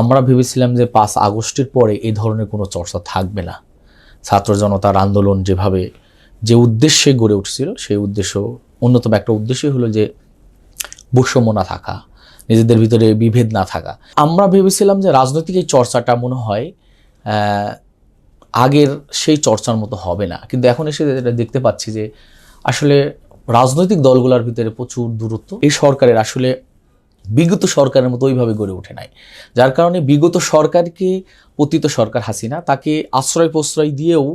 আমরা ভেবেছিলাম যে পাঁচ আগস্টের পরে এই ধরনের কোনো চর্চা থাকবে না। ছাত্র জনতার আন্দোলন যেভাবে যে উদ্দেশ্যে গড়ে উঠছিল, সেই উদ্দেশ্য, অন্যতম একটা উদ্দেশ্যই হলো যে বৈষম্য না থাকা, নিজেদের ভিতরে বিভেদ না থাকা। আমরা ভেবেছিলাম যে রাজনৈতিক এই চর্চাটা মনে হয় আগের সেই চর্চার মতো হবে না। কিন্তু এখন এসে যেটা দেখতে পাচ্ছি যে আসলে রাজনৈতিক দলগুলোর ভিতরে প্রচুর দূরত্ব। এই সরকারের আসলে বিগত সরকারের মতো ওইভাবে গড়ে ওঠে নাই। যার কারণে বিগত সরকারকে পতিত সরকার হাসিনা তাকে আশ্রয় প্রশ্রয় দিয়েও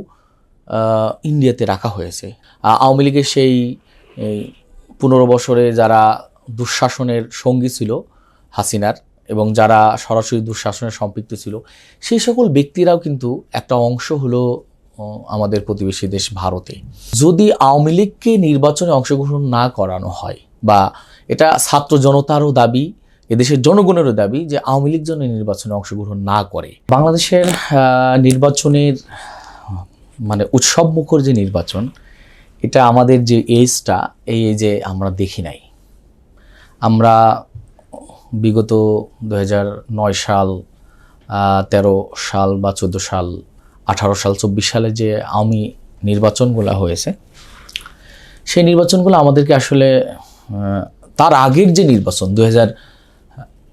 ইন্ডিয়াতে রাখা হয়েছে। আওয়ামী লীগের সেই পনেরো বছরে যারা দুঃশাসনের সঙ্গী ছিল হাসিনার এবং যারা সরাসরি দুঃশাসনের সম্পৃক্ত ছিল, সেই সকল ব্যক্তিরাও কিন্তু একটা অংশ হলো আমাদের প্রতিবেশী দেশ ভারতে। যদি আওয়ামী লীগকে নির্বাচনে অংশগ্রহণ না করানো হয় বা এটা ছাত্র জনতারও দাবি, এদেশের জনগণেরও দাবি যে আওয়ামী লীগ যেন নির্বাচনে অংশগ্রহণ না করে। বাংলাদেশের নির্বাচনের মানে উৎসব মুখর যে নির্বাচন, এটা আমাদের যে এজটা, এই এজে আমরা দেখি নাই। আমরা বিগত দু সাল তেরো সাল বা চোদ্দ সাল, আঠারো সাল, চব্বিশ সালে যে আওয়ামী নির্বাচনগুলো হয়েছে, সেই নির্বাচনগুলো আমাদেরকে আসলে তার আগের যে নির্বাচন দু হাজার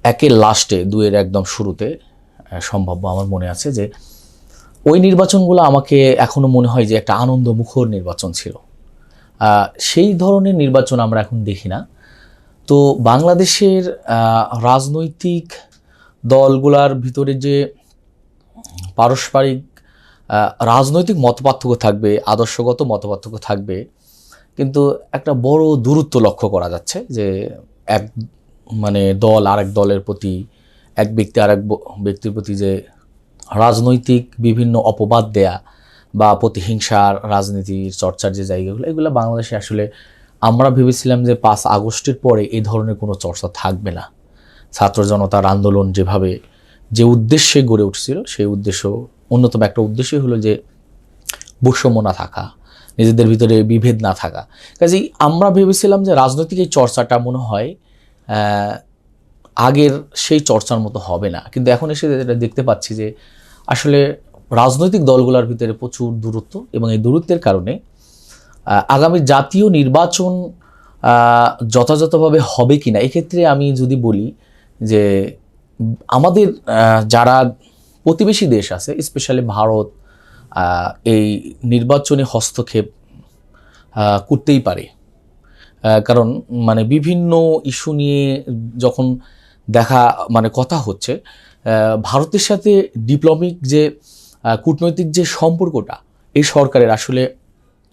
একের লাস্টে দুয়ের একদম শুরুতে সম্ভাব্য আমার মনে আছে যে, ওই নির্বাচনগুলো আমাকে এখনও মনে হয় যে একটা আনন্দ মুখর নির্বাচন ছিল। সেই ধরনের নির্বাচন আমরা এখন দেখি না। তো বাংলাদেশের রাজনৈতিক দলগুলার ভিতরে যে পারস্পরিক রাজনৈতিক মতপার্থক্য থাকবে, আদর্শগত মতপার্থক্য থাকবে কিন্তু একটা বড় দূরত্ব লক্ষ্য করা যাচ্ছে যে এক মানে দল আরেক দলের প্রতি, এক ব্যক্তি আরেক ব্যক্তির প্রতি যে রাজনৈতিক বিভিন্ন অপবাদ দেয়া বা প্রতিহিংসার রাজনীতির চর্চার যে জায়গাগুলো, এগুলো বাংলাদেশে আসলে আমরা ভেবেছিলাম যে পাঁচ আগস্টের পরে এই ধরনের কোনো চর্চা থাকবে না। ছাত্র জনতার আন্দোলন যেভাবে যে উদ্দেশ্যে গড়ে উঠছিল, সেই উদ্দেশ্য, অন্যতম একটা উদ্দেশ্যই হলো যে বৈষম্য না থাকা। নিজেদের ভিতরে বিভেদ না থাকা। কাজেই আমরা ভেবেছিলাম যে রাজনৈতিক এই চর্চাটা মনে হয় আগের সেই চর্চার মতো হবে না। কিন্তু এখন এসে যেটা দেখতে পাচ্ছি যে আসলে রাজনৈতিক দলগুলোর ভিতরে প্রচুর দূরত্ব এবং এই দূরত্বের কারণে আগামী জাতীয় নির্বাচন যথাযথভাবে হবে কি না এক্ষেত্রে আমি যদি বলি যে আমাদের যারা প্রতিবেশী দেশ আছে, স্পেশালি ভারত এই নির্বাচনে হস্তক্ষেপ করতেই পারে। কারণ মানে বিভিন্ন ইস্যু নিয়ে যখন দেখা মানে কথা হচ্ছে ভারতের সাথে ডিপ্লোমিক যে কূটনৈতিক যে সম্পর্কটা, এই সরকারের আসলে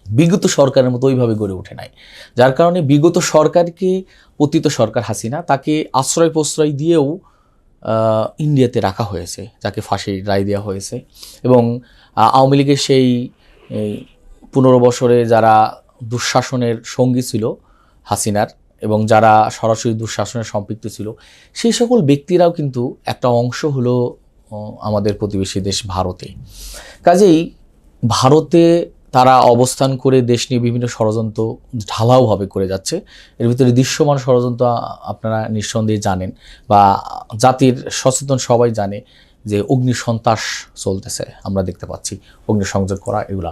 বিগত সরকারের মতো ওইভাবে গড়ে ওঠে নাই। যার কারণে বিগত সরকারকে, পতিত সরকার হাসিনা, তাকে আশ্রয় প্রশ্রয় দিয়েও ইন্ডিয়াতে রাখা হয়েছে, যাকে ফাঁসির রায় দেওয়া হয়েছে। এবং আওয়ামী লীগের সেই পনেরো বছরে যারা দুঃশাসনের সঙ্গী ছিল হাসিনার এবং যারা সরাসরি দুঃশাসনের সম্পৃক্ত ছিল, সেই সকল ব্যক্তিরাও কিন্তু একটা অংশ হলো আমাদের প্রতিবেশী দেশ ভারতে। কাজেই ভারতে তারা অবস্থান করে দেশ নিয়ে বিভিন্ন ষড়যন্ত্র ঢালাওভাবে করে যাচ্ছে। এর ভিতরে দৃশ্যমান ষড়যন্ত্র আপনারা নিঃসন্দেহে জানেন বা জাতির সচেতন সবাই জানে যে অগ্নি সন্ত্রাস চলতেছে, আমরা দেখতে পাচ্ছি অগ্নিসংযোগ করা এগুলা।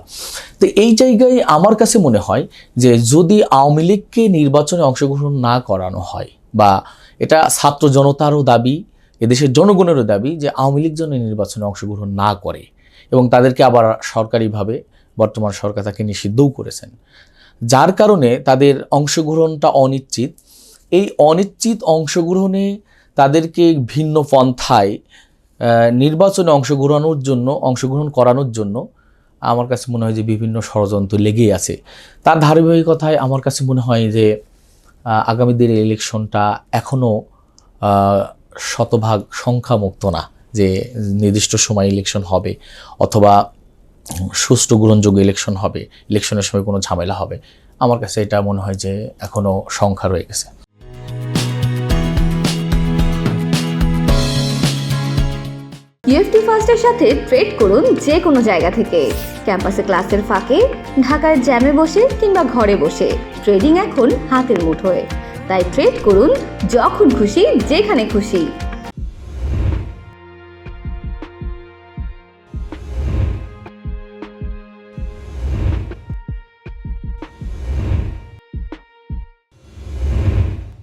তো এই জায়গায় আমার কাছে মনে হয় যে যদি আওয়ামী লীগকে নির্বাচনে অংশগ্রহণ না করানো হয় বা এটা ছাত্র জনতারও দাবি, এদেশের জনগণেরও দাবি যে আওয়ামী লীগ যেন নির্বাচনে অংশগ্রহণ না করে এবং তাদেরকে আবার সরকারিভাবে বর্তমান সরকার তাকে নিষিদ্ধও করেছেন। যার কারণে তাদের অংশগ্রহণটা অনিশ্চিত। এই অনিশ্চিত অংশগ্রহণে তাদেরকে ভিন্ন পন্থায় নির্বাচনে অংশগ্রহণের জন্য, অংশগ্রহণ করানোর জন্য আমার কাছে মনে হয় যে বিভিন্ন ষড়যন্ত্র লেগেই আছে। তার ধারাবাহিকতায় আমার কাছে মনে হয় যে আগামী দিনের ইলেকশনটা এখনও শতভাগ সংখ্যামুক্ত না, যে নির্দিষ্ট সময় ইলেকশন হবে। অথবা সুষ্ঠু গ্রহণযোগ্য ইলেকশন হবে ইলেকশনের সময় কোনো ঝামেলা হবে। আমার কাছে এটা মনে হয় যে এখনও সংখ্যা রয়ে গেছে। ইউএফটি ফার্স্টের সাথে ট্রেড করুন যে কোনো জায়গা থেকে। ক্যাম্পাসে ক্লাসের ফাঁকে, ঢাকার জ্যামে বসে কিংবা ঘরে বসে। ট্রেডিং এখন হাতের মুঠোয়। তাই ট্রেড করুন যখন খুশি, যেখানে খুশি।